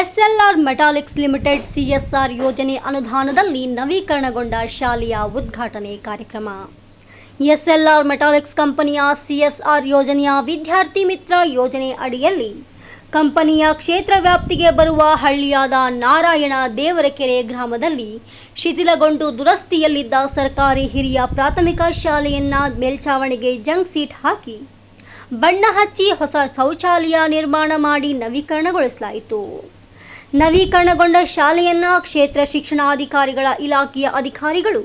SLR Metallics limited CSR ಯೋಜನೆ ಅನುದಾನದಲ್ಲಿ ನವೀಕರಣಗೊಂಡ ಶಾಲೆಯ ಉದ್ಘಾಟನೆ ಕಾರ್ಯಕ್ರಮ. ಎಸ್ಎಲ್ಆರ್ ಮೆಟಾಲಿಕ್ಸ್ ಕಂಪನಿಯ ಸಿಎಸ್ಆರ್ ಯೋಜನೆಯ ವಿದ್ಯಾರ್ಥಿ ಮಿತ್ರ ಯೋಜನೆ ಅಡಿಯಲ್ಲಿ ಕಂಪನಿಯ ಕ್ಷೇತ್ರ ವ್ಯಾಪ್ತಿಗೆ ಬರುವ ಹಳ್ಳಿಯಾದ ನಾರಾಯಣ ದೇವರಕೆರೆ ಗ್ರಾಮದಲ್ಲಿ ಶಿಥಿಲಗೊಂಡು ದುರಸ್ತಿಯಲ್ಲಿದ್ದ ಸರ್ಕಾರಿ ಹಿರಿಯ ಪ್ರಾಥಮಿಕ ಶಾಲೆಯನ್ನ ಮೇಲ್ಛಾವಣಿಗೆ ಜಂಕ್ ಸೀಟ್ ಹಾಕಿ ಬಣ್ಣ ಹಚ್ಚಿ ಹೊಸ ಶೌಚಾಲಯ ನಿರ್ಮಾಣ ಮಾಡಿ ನವೀಕರಣಗೊಳಿಸಲಾಯಿತು. ನವೀಕರಣಗೊಂಡ ಶಾಲೆಯನ್ನ ಕ್ಷೇತ್ರ ಶಿಕ್ಷಣಾಧಿಕಾರಿಗಳ ಇಲಾಖೆಯ ಅಧಿಕಾರಿಗಳು,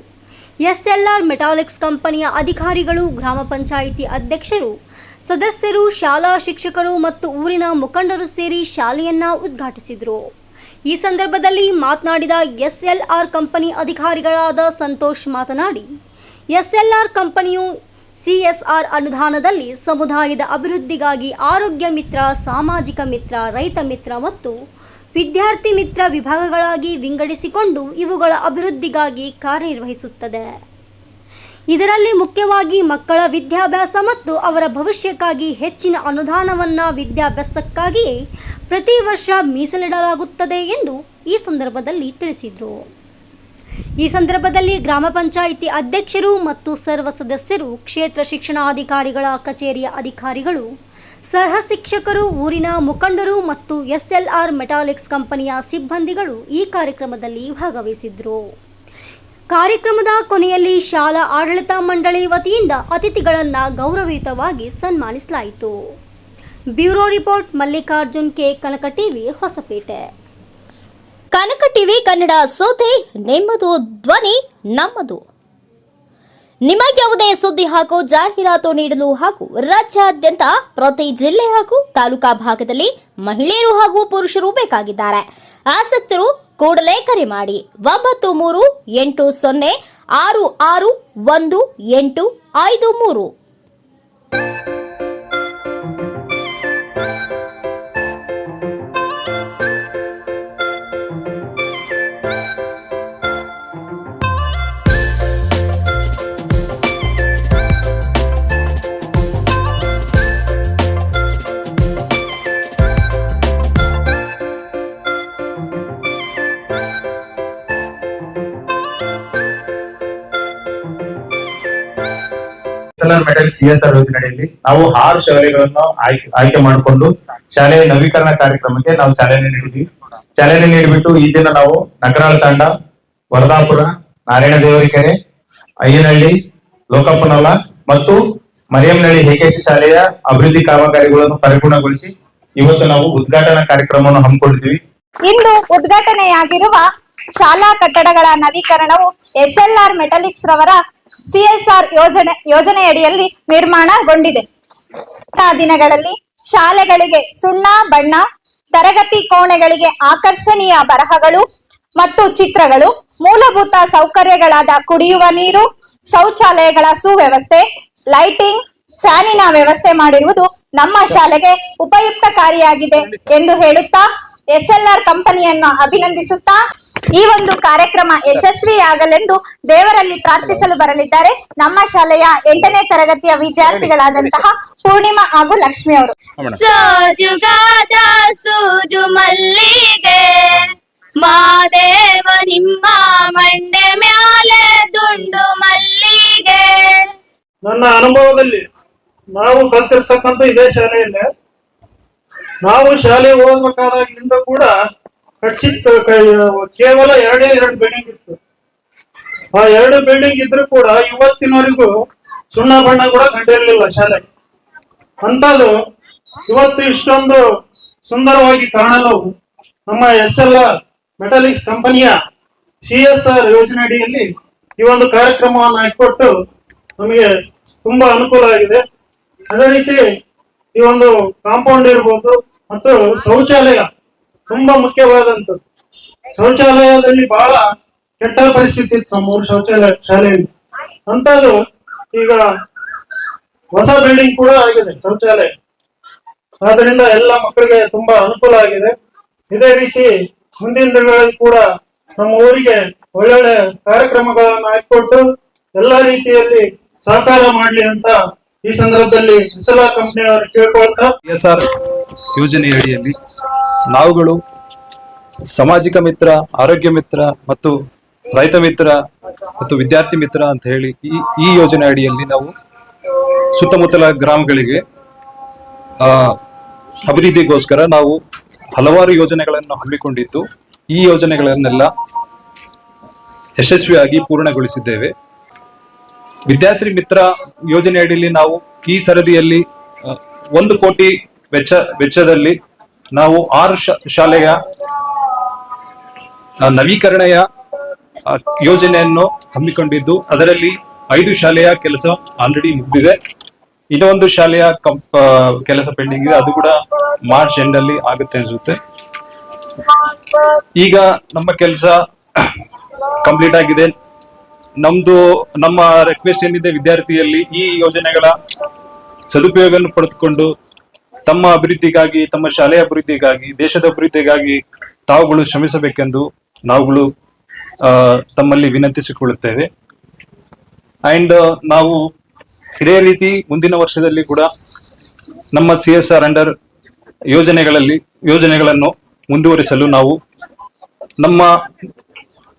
ಎಸ್ಎಲ್ಆರ್ ಮೆಟಾಲಿಕ್ಸ್ ಕಂಪನಿಯ ಅಧಿಕಾರಿಗಳು, ಗ್ರಾಮ ಪಂಚಾಯಿತಿ ಅಧ್ಯಕ್ಷರು, ಸದಸ್ಯರು, ಶಾಲಾ ಶಿಕ್ಷಕರು ಮತ್ತು ಊರಿನ ಮುಖಂಡರು ಸೇರಿ ಶಾಲೆಯನ್ನ ಉದ್ಘಾಟಿಸಿದರು. ಈ ಸಂದರ್ಭದಲ್ಲಿ ಮಾತನಾಡಿದ ಎಸ್ಎಲ್ಆರ್ ಕಂಪನಿ ಅಧಿಕಾರಿಗಳಾದ ಸಂತೋಷ್ ಮಾತನಾಡಿ, ಎಸ್ಎಲ್ಆರ್ ಕಂಪನಿಯು ಸಿಎಸ್ಆರ್ ಅನುದಾನದಲ್ಲಿ ಸಮುದಾಯದ ಅಭಿವೃದ್ಧಿಗಾಗಿ ಆರೋಗ್ಯ ಮಿತ್ರ, ಸಾಮಾಜಿಕ ಮಿತ್ರ, ರೈತ ಮಿತ್ರ ಮತ್ತು ವಿದ್ಯಾರ್ಥಿ ಮಿತ್ರ ವಿಭಾಗಗಳಾಗಿ ವಿಂಗಡಿಸಿಕೊಂಡು ಇವುಗಳ ಅಭಿವೃದ್ಧಿಗಾಗಿ ಕಾರ್ಯನಿರ್ವಹಿಸುತ್ತದೆ. ಇದರಲ್ಲಿ ಮುಖ್ಯವಾಗಿ ಮಕ್ಕಳ ವಿದ್ಯಾಭ್ಯಾಸ ಮತ್ತು ಅವರ ಭವಿಷ್ಯಕ್ಕಾಗಿ ಹೆಚ್ಚಿನ ಅನುದಾನವನ್ನು ವಿದ್ಯಾಭ್ಯಾಸಕ್ಕಾಗಿಯೇ ಪ್ರತಿ ವರ್ಷ ಮೀಸಲಿಡಲಾಗುತ್ತದೆ ಎಂದು ಈ ಸಂದರ್ಭದಲ್ಲಿ ತಿಳಿಸಿದರು. ಈ ಸಂದರ್ಭದಲ್ಲಿ ಗ್ರಾಮ ಪಂಚಾಯಿತಿ ಅಧ್ಯಕ್ಷರು ಮತ್ತು ಸರ್ವ ಸದಸ್ಯರು ಕ್ಷೇತ್ರ ಶಿಕ್ಷಣಾಧಿಕಾರಿಗಳ, ಕಚೇರಿಯ ಅಧಿಕಾರಿಗಳು ಸಹ ಶಿಕ್ಷಕರು, ಊರಿನ ಮುಖಂಡರು ಮತ್ತು ಎಸ್ಎಲ್ಆರ್ ಮೆಟಾಲಿಕ್ಸ್ ಕಂಪನಿಯ ಸಿಬ್ಬಂದಿಗಳು ಈ ಕಾರ್ಯಕ್ರಮದಲ್ಲಿ ಭಾಗವಹಿಸಿದ್ರು. ಕಾರ್ಯಕ್ರಮದ ಕೊನೆಯಲ್ಲಿ ಶಾಲಾ ಆಡಳಿತ ಮಂಡಳಿ ವತಿಯಿಂದ ಅತಿಥಿಗಳನ್ನ ಗೌರವಯುತವಾಗಿ ಸನ್ಮಾನಿಸಲಾಯಿತು. Bureau report, Mallikarjun K. Kanaka TV, Hosapete. Kanaka TV Kannada ಸೋತೆ, ನೆಮ್ಮದು ಧ್ವನಿ ನಮ್ಮದು. ನಿಮ್ಮ ಯಾವುದೇ ಸುದ್ದಿ ಹಾಗೂ ಜಾಹೀರಾತು ನೀಡಲು ಹಾಗೂ ರಾಜ್ಯಾದ್ಯಂತ ಪ್ರತಿ ಜಿಲ್ಲೆ ಹಾಗೂ ತಾಲೂಕಾ ಭಾಗದಲ್ಲಿ ಮಹಿಳೆಯರು ಹಾಗೂ ಪುರುಷರು ಬೇಕಾಗಿದ್ದಾರೆ. ಆಸಕ್ತರು ಕೂಡಲೇ ಕರೆ ಮಾಡಿ. ಒಂಬತ್ತು ಮೂರು ಎಂಟು ಸೊನ್ನೆ ಆರು ಆರು ಒಂದು ಎಂಟು ಐದು ಮೂರು. ಎಸ್ಎಲ್ಆರ್ ಮೆಡಲ್ ಸಿಎಸ್ಆರ್ ಯೋಜನೆಯಲ್ಲಿ ನಾವು ಆರು ಶಾಲೆಗಳನ್ನು ಆಯ್ಕೆ ಆಯ್ಕೆ ಮಾಡಿಕೊಂಡು ಶಾಲೆಯ ನವೀಕರಣ ಕಾರ್ಯಕ್ರಮಕ್ಕೆ ನಾವು ಚಾಲನೆ ನೀಡಿದ್ವಿ. ಚಾಲನೆ ನೀಡಿಬಿಟ್ಟು ಈ ದಿನ ನಾವು ನಗರಾಳ ತಾಂಡ, ವರದಾಪುರ ನಾರಾಯಣ ದೇವರಿಕೆರೆ ಅಯ್ಯನಹಳ್ಳಿ ಲೋಕಪ್ಪನಲ್ಲ ಮತ್ತು ಮರಿಯಂನಹಳ್ಳಿ ಹೇಕೇಶಿ ಶಾಲೆಯ ಅಭಿವೃದ್ಧಿ ಕಾಮಗಾರಿಗಳನ್ನು ಪರಿಪೂರ್ಣಗೊಳಿಸಿ ಇವತ್ತು ನಾವು ಉದ್ಘಾಟನಾ ಕಾರ್ಯಕ್ರಮವನ್ನು ಹಮ್ಮಿಕೊಂಡಿದ್ವಿ ಇಂದು ಉದ್ಘಾಟನೆಯಾಗಿರುವ ಶಾಲಾ ಕಟ್ಟಡಗಳ ನವೀಕರಣವು ಎಸ್ಎಲ್ಆರ್ ಮೆಟಾಲಿಕ್ಸ್ ರವರ ಸಿಎಸ್ಆರ್ ಯೋಜನೆ, ಯೋಜನೆಯಡಿಯಲ್ಲಿ ನಿರ್ಮಾಣಗೊಂಡಿದೆ. ದಿನಗಳಲ್ಲಿ ಶಾಲೆಗಳಿಗೆ ಸುಣ್ಣ, ಬಣ್ಣ, ತರಗತಿ ಕೋಣೆಗಳಿಗೆ ಆಕರ್ಷಣೀಯ ಬರಹಗಳು ಮತ್ತು ಚಿತ್ರಗಳು, ಮೂಲಭೂತ ಸೌಕರ್ಯಗಳಾದ ಕುಡಿಯುವ ನೀರು, ಶೌಚಾಲಯಗಳ ಸುವ್ಯವಸ್ಥೆ, ಲೈಟಿಂಗ್, ಫ್ಯಾನಿನ ವ್ಯವಸ್ಥೆ ಮಾಡಿರುವುದು ನಮ್ಮ ಶಾಲೆಗೆ ಉಪಯುಕ್ತಕಾರಿಯಾಗಿದೆ ಎಂದು ಹೇಳುತ್ತಾ ಎಸ್ಎಲ್ಆರ್ ಕಂಪನಿಯನ್ನು ಅಭಿನಂದಿಸುತ್ತಾ ಈ ಒಂದು ಕಾರ್ಯಕ್ರಮ ಯಶಸ್ವಿಯಾಗಲೆಂದು ದೇವರಲ್ಲಿ ಪ್ರಾರ್ಥಿಸಲು ಬರಲಿದ್ದಾರೆ. ನಮ್ಮ ಶಾಲೆಯ ಎಂಟನೇ ತರಗತಿಯ ವಿದ್ಯಾರ್ಥಿಗಳಾದಂತಹ ಪೂರ್ಣಿಮಾ ಹಾಗೂ ಲಕ್ಷ್ಮಿ ಅವರು. ಸೋಜುಗಾದ ಸೂಜು ಮಲ್ಲಿಗೆ ಮಾದೇವ ನಿಮ್ಮ ಮಂಡೆ ಮ್ಯಾಲೆ ದುಂಡು ಮಲ್ಲಿಗೆ. ನನ್ನ ಅನುಭವದಲ್ಲಿ ನಾವು ಕಲ್ತಿರ್ತಕ್ಕಂಥ ಇದೇ ಶಾಲೆಯಲ್ಲೇ ನಾವು ಶಾಲೆ ಓದ್ಬೇಕಾದಾಗಿನಿಂದ ಕೂಡ ಕಟ್ಸಿದ್ ಕೇವಲ ಎರಡೇ ಎರಡು ಬಿಲ್ಡಿಂಗ್ ಇತ್ತು. ಆ ಎರಡು ಬಿಲ್ಡಿಂಗ್ ಇದ್ರು ಕೂಡ ಇವತ್ತಿನವರೆಗೂ ಸುಣ್ಣ ಬಣ್ಣ ಕೂಡ ಕಂಡಿರಲಿಲ್ಲ ಶಾಲೆ. ಅಂತದ್ದು ಇವತ್ತು ಇಷ್ಟೊಂದು ಸುಂದರವಾಗಿ ಕಾಣಲು ನಮ್ಮ ಎಸ್ ಎಲ್ ಆರ್ ಮೆಟಾಲಿಕ್ಸ್ ಕಂಪನಿಯ ಸಿ ಎಸ್ ಆರ್ ಯೋಜನೆ ಅಡಿಯಲ್ಲಿ ಈ ಒಂದು ಕಾರ್ಯಕ್ರಮವನ್ನು ಹಾಕಿಕೊಟ್ಟು ನಮಗೆ ತುಂಬಾ ಅನುಕೂಲ ಆಗಿದೆ. ಅದೇ ರೀತಿ ಈ ಒಂದು ಕಾಂಪೌಂಡ್ ಇರ್ಬೋದು ಮತ್ತು ಶೌಚಾಲಯ ತುಂಬಾ ಮುಖ್ಯವಾದಂಥದ್ದು. ಶೌಚಾಲಯದಲ್ಲಿ ಬಹಳ ಕೆಟ್ಟ ಪರಿಸ್ಥಿತಿ ಇತ್ತು ನಮ್ಮೂರು ಶೌಚಾಲಯ ಶಾಲೆಯಲ್ಲಿ. ಅಂತದ್ದು ಈಗ ಹೊಸ ಬಿಲ್ಡಿಂಗ್ ಕೂಡ ಆಗಿದೆ ಶೌಚಾಲಯ. ಆದ್ರಿಂದ ಎಲ್ಲ ಮಕ್ಕಳಿಗೆ ತುಂಬಾ ಅನುಕೂಲ ಆಗಿದೆ. ಇದೇ ರೀತಿ ಮುಂದಿನ ದಿನಗಳಲ್ಲಿ ಕೂಡ ನಮ್ಮ ಊರಿಗೆ ಒಳ್ಳೊಳ್ಳೆ ಕಾರ್ಯಕ್ರಮಗಳನ್ನು ಹಾಕಿಕೊಟ್ಟು ಎಲ್ಲಾ ರೀತಿಯಲ್ಲಿ ಸಹಕಾರ ಮಾಡಲಿ ಅಂತ ಈ ಸಂದರ್ಭದಲ್ಲಿ ಮಿಸಲಾ ಕಂಪನಿಯವರು ಕೇಳ್ಕೊಳ್ತಾ ಎಸ್ ಆರ್ ಯೋಜನೆ ಅಡಿಯಲ್ಲಿ ನಾವುಗಳು ಸಾಮಾಜಿಕ ಮಿತ್ರ, ಆರೋಗ್ಯ ಮಿತ್ರ ಮತ್ತು ರೈತ ಮಿತ್ರ ಮತ್ತು ವಿದ್ಯಾರ್ಥಿ ಮಿತ್ರ ಅಂತ ಹೇಳಿ ಈ ಈ ಯೋಜನೆ ಅಡಿಯಲ್ಲಿ ನಾವು ಸುತ್ತಮುತ್ತಲ ಗ್ರಾಮಗಳಿಗೆ ಅಭಿವೃದ್ಧಿಗೋಸ್ಕರ ನಾವು ಹಲವಾರು ಯೋಜನೆಗಳನ್ನು ಹಮ್ಮಿಕೊಂಡಿದ್ದು, ಈ ಯೋಜನೆಗಳನ್ನೆಲ್ಲ ಯಶಸ್ವಿಯಾಗಿ ಪೂರ್ಣಗೊಳಿಸಿದ್ದೇವೆ. ವಿದ್ಯಾರ್ಥಿ ಮಿತ್ರ ಯೋಜನೆ ಅಡಿಯಲ್ಲಿ ನಾವು ಈ ಸರದಿಯಲ್ಲಿ ಒಂದು ಕೋಟಿ ವೆಚ್ಚ, ವೆಚ್ಚದಲ್ಲಿ ನಾವು ಆರು ಶಾಲೆಯ ನವೀಕರಣೆಯ ಯೋಜನೆಯನ್ನು ಹಮ್ಮಿಕೊಂಡಿದ್ದು, ಅದರಲ್ಲಿ ಐದು ಶಾಲೆಯ ಕೆಲಸ ಆಲ್ರೆಡಿ ಮುಗಿದಿದೆ. ಇನ್ನೊಂದು ಶಾಲೆಯ ಕಂಪ್ ಕೆಲಸ ಪೆಂಡಿಂಗ್ ಇದೆ. ಅದು ಕೂಡ ಮಾರ್ಚ್ ಎಂಡ್ ಅಲ್ಲಿ ಆಗುತ್ತೆ ಅನ್ಸುತ್ತೆ. ಈಗ ನಮ್ಮ ಕೆಲಸ ಕಂಪ್ಲೀಟ್ ಆಗಿದೆ. ನಮ್ದು, ನಮ್ಮ ರಿಕ್ವೆಸ್ಟ್ ಏನಿದೆ, ವಿದ್ಯಾರ್ಥಿಯಲ್ಲಿ ಈ ಯೋಜನೆಗಳ ಸದುಪಯೋಗವನ್ನು ಪಡೆದುಕೊಂಡು ತಮ್ಮ ಅಭಿವೃದ್ಧಿಗಾಗಿ, ತಮ್ಮ ಶಾಲೆಯ ಅಭಿವೃದ್ಧಿಗಾಗಿ, ದೇಶದ ಅಭಿವೃದ್ಧಿಗಾಗಿ ತಾವುಗಳು ಶ್ರಮಿಸಬೇಕೆಂದು ನಾವುಗಳು ತಮ್ಮಲ್ಲಿ ವಿನಂತಿಸಿಕೊಳ್ಳುತ್ತೇವೆ. ಅಂಡ್ ನಾವು ಇದೇ ರೀತಿ ಮುಂದಿನ ವರ್ಷದಲ್ಲಿ ಕೂಡ ನಮ್ಮ ಸಿ ಎಸ್ ಆರ್ ಅಂಡರ್ ಯೋಜನೆಗಳಲ್ಲಿ, ಯೋಜನೆಗಳನ್ನು ಮುಂದುವರಿಸಲು ನಾವು ನಮ್ಮ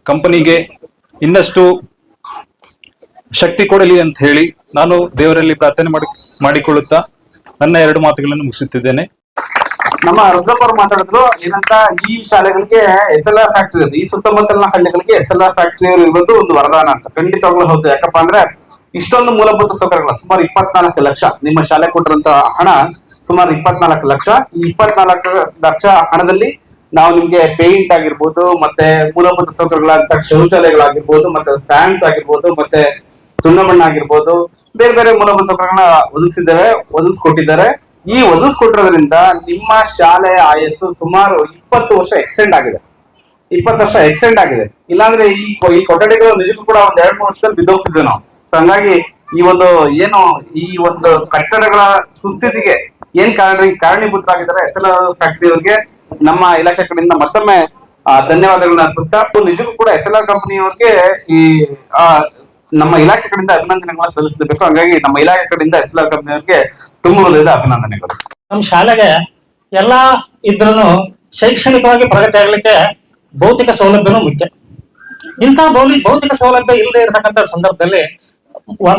ಕಂಪನಿಗೆ ಇನ್ನಷ್ಟು ಶಕ್ತಿ ಕೊಡಲಿ ಅಂತ ಹೇಳಿ ನಾನು ದೇವರಲ್ಲಿ ಪ್ರಾರ್ಥನೆ ಮಾಡಿ, ಮಾಡಿಕೊಳ್ಳುತ್ತಾ ನನ್ನ ಎರಡು ಮಾತುಗಳನ್ನು ಮುಗಿಸುತ್ತಿದ್ದೇನೆ. ನಮ್ಮ ರುದ್ರಪ್ಪ ಅವರು ಮಾತಾಡಿದ್ರು, ಏನಂತ ಈ ಶಾಲೆಗಳಿಗೆ ಎಸ್ ಎಲ್ ಆರ್ ಫ್ಯಾಕ್ಟರಿ ಈ ಸುತ್ತಮುತ್ತಲಿನ ಹಳ್ಳಿಗಳಿಗೆ ಎಸ್ ಎಲ್ ಆರ್ ಫ್ಯಾಕ್ಟರಿ ಇರೋದು ಒಂದು ವರದಾನ ಅಂತ. ಖಂಡಿತವಾಗ್ಲೂ ಹೌದು. ಯಾಕಪ್ಪ ಅಂದ್ರೆ ಇಷ್ಟೊಂದು ಮೂಲಭೂತ ಸೌಕರ್ಯಗಳ, ಸುಮಾರು ಇಪ್ಪತ್ನಾಲ್ಕು ಲಕ್ಷ ನಿಮ್ಮ ಶಾಲೆ ಕೊಟ್ಟಿರಂತ ಹಣ, ಸುಮಾರು ಇಪ್ಪತ್ನಾಲ್ಕು ಲಕ್ಷ. ಈ ಇಪ್ಪತ್ನಾಲ್ಕು ಲಕ್ಷ ಹಣದಲ್ಲಿ ನಾವು ನಿಮ್ಗೆ ಪೇಂಟ್ ಆಗಿರ್ಬೋದು, ಮತ್ತೆ ಮೂಲಭೂತ ಸೌಕರ್ಯಗಳಾದಂತ ಶೌಚಾಲಯಗಳಾಗಿರ್ಬೋದು, ಮತ್ತೆ ಫ್ಯಾನ್ಸ್ ಆಗಿರ್ಬೋದು, ಮತ್ತೆ ಸುಣ್ಣ ಬಣ್ಣ ಆಗಿರ್ಬೋದು ಬೇರೆ ಬೇರೆ ಮೂಲಭೂತ ಸೌಕರ್ಯಗಳನ್ನ ಒದಗಿಸಿದ್ದೇವೆ, ಒದಗಿಸ್ಕೊಟ್ಟಿದ್ದಾರೆ. ಈ ಒದಗಿಸ್ಕೊಟ್ಟಿರೋದ್ರಿಂದ ನಿಮ್ಮ ಶಾಲೆಯ ಆಯಸ್ಸು ಸುಮಾರು ಇಪ್ಪತ್ತು ವರ್ಷ ಎಕ್ಸ್ಟೆಂಡ್ ಆಗಿದೆ. ಇಪ್ಪತ್ತು ವರ್ಷ ಎಕ್ಸ್ಟೆಂಡ್ ಆಗಿದೆ. ಇಲ್ಲಾಂದ್ರೆ ಈ ಈ ಕೊಠಡಿಗಳು ನಿಜಕ್ಕೂ ಕೂಡ ಒಂದ್ ಎರಡ್ ಮೂರು ವರ್ಷದಲ್ಲಿ ಬಿದ್ದೋಗ್ತಿದ್ವಿ ನಾವು. ಸೊ ಹಂಗಾಗಿ ಈ ಒಂದು ಏನು ಈ ಒಂದು ಕಟ್ಟಡಗಳ ಸುಸ್ಥಿತಿಗೆ ಏನ್ ಕಾರಣ ಕಾರಣೀಭೂತರಾಗಿದ್ದಾರೆ ಎಸ್ ಎಲ್ ಫ್ಯಾಕ್ಟರಿ ಅವ್ರಿಗೆ. ನಮ್ಮ ಇಲಾಖೆ ಕಡೆಯಿಂದ ಮತ್ತೊಮ್ಮೆ ಧನ್ಯವಾದಗಳನ್ನ ಅರ್ಪಿಸ್ತಾ ನಿಜಕ್ಕೂ ಕೂಡ ಎಸ್ ಎಲ್ ಆರ್ ಕಂಪನಿಯವ್ರಿಗೆ ಈ ನಮ್ಮ ಇಲಾಖೆ ಕಡೆಯಿಂದ ಅಭಿನಂದನೆಗಳನ್ನ ಸಲ್ಲಿಸಬೇಕು. ಹಾಗಾಗಿ ನಮ್ಮ ಇಲಾಖೆ ಕಡೆಯಿಂದ ಎಸ್ ಎಲ್ ಆರ್ ಕಂಪನಿಯವ್ರಿಗೆ ತುಂಬ ಹೃದಯದ ಅಭಿನಂದನೆಗಳು. ನಮ್ಮ ಶಾಲೆಗೆ ಎಲ್ಲಾ ಇದ್ರೂ ಶೈಕ್ಷಣಿಕವಾಗಿ ಪ್ರಗತಿ ಆಗ್ಲಿಕ್ಕೆ ಭೌತಿಕ ಸೌಲಭ್ಯನೂ ಮುಖ್ಯ. ಇಂತಹ ಭೌಲಿ, ಭೌತಿಕ ಸೌಲಭ್ಯ ಇಲ್ಲದೆ ಇರತಕ್ಕಂತ ಸಂದರ್ಭದಲ್ಲಿ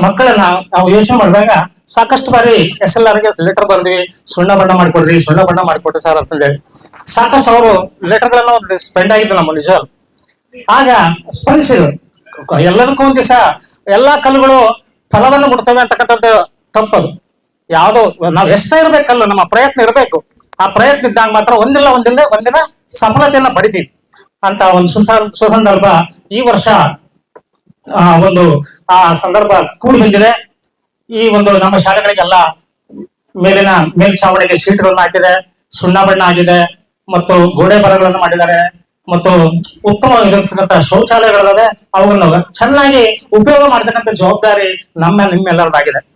ಮಕ್ಕಳನ್ನ ನಾವು ಯೋಚನೆ ಮಾಡಿದಾಗ ಸಾಕಷ್ಟು ಬಾರಿ ಎಸ್ ಎಲ್ ಆರ್ಗೆ ಲೆಟರ್ ಬರ್ದ್ವಿ, ಸುಣ್ಣ ಬಣ್ಣ ಮಾಡಿಕೊಡ್ರಿ, ಸುಣ್ಣ ಬಣ್ಣ ಮಾಡಿಕೊಡ್ರಿ ಸರ್ ಅಂತಂದೇಳಿ. ಸಾಕಷ್ಟು ಅವರು ಲೆಟರ್ಗಳನ್ನ ಒಂದು ಸ್ಪೆಂಡ್ ಆಗಿದ್ದು ನಮ್ಮ ನಿಜ ಆಗ ಸ್ಪಂದಿಸಿದ್ರು. ಎಲ್ಲದಕ್ಕೂ ಒಂದ್ ದಿವಸ ಎಲ್ಲಾ ಕಲ್ಲುಗಳು ಫಲವನ್ನು ಮುಡ್ತವೆ ಅಂತಕ್ಕಂಥದ್ದು ತಪ್ಪದು. ಯಾವುದೋ, ನಾವ್ ಎಷ್ಟೇ ಇರ್ಬೇಕಲ್ಲ ನಮ್ಮ ಪ್ರಯತ್ನ ಇರಬೇಕು. ಆ ಪ್ರಯತ್ನ ಇದ್ದಾಗ ಮಾತ್ರ ಒಂದಿಲ್ಲ ಒಂದಿಲ್ಲ, ಒಂದಿನ ಸಫಲತೆಯನ್ನ ಪಡಿತೀವಿ. ಅಂತ ಒಂದು ಸುಸಂದರ್ಭ ಈ ವರ್ಷ, ಆ, ಒಂದು, ಆ ಸಂದರ್ಭ ಕೂಡಿ ಬಂದಿದೆ. ಈ ಒಂದು ನಮ್ಮ ಶಾಲೆಗಳಿಗೆಲ್ಲ ಮೇಲಿನ ಮೇಲ್ಛಾವಣಿಗೆ ಶೀಟ್ಗಳನ್ನ ಹಾಕಿದೆ, ಸುಣ್ಣ ಬಣ್ಣ ಆಗಿದೆ, ಮತ್ತು ಗೋಡೆ ಬರಗಳನ್ನು ಮಾಡಿದ್ದಾರೆ. ಮತ್ತು ಉತ್ತಮವಾಗಿರತಕ್ಕಂತ ಶೌಚಾಲಯಗಳಿದಾವೆ. ಅವುಗಳನ್ನ ಚೆನ್ನಾಗಿ ಉಪಯೋಗ ಮಾಡ್ತಕ್ಕಂಥ ಜವಾಬ್ದಾರಿ ನಮ್ಮ ನಿಮ್ಮೆಲ್ಲರದಾಗಿದೆ.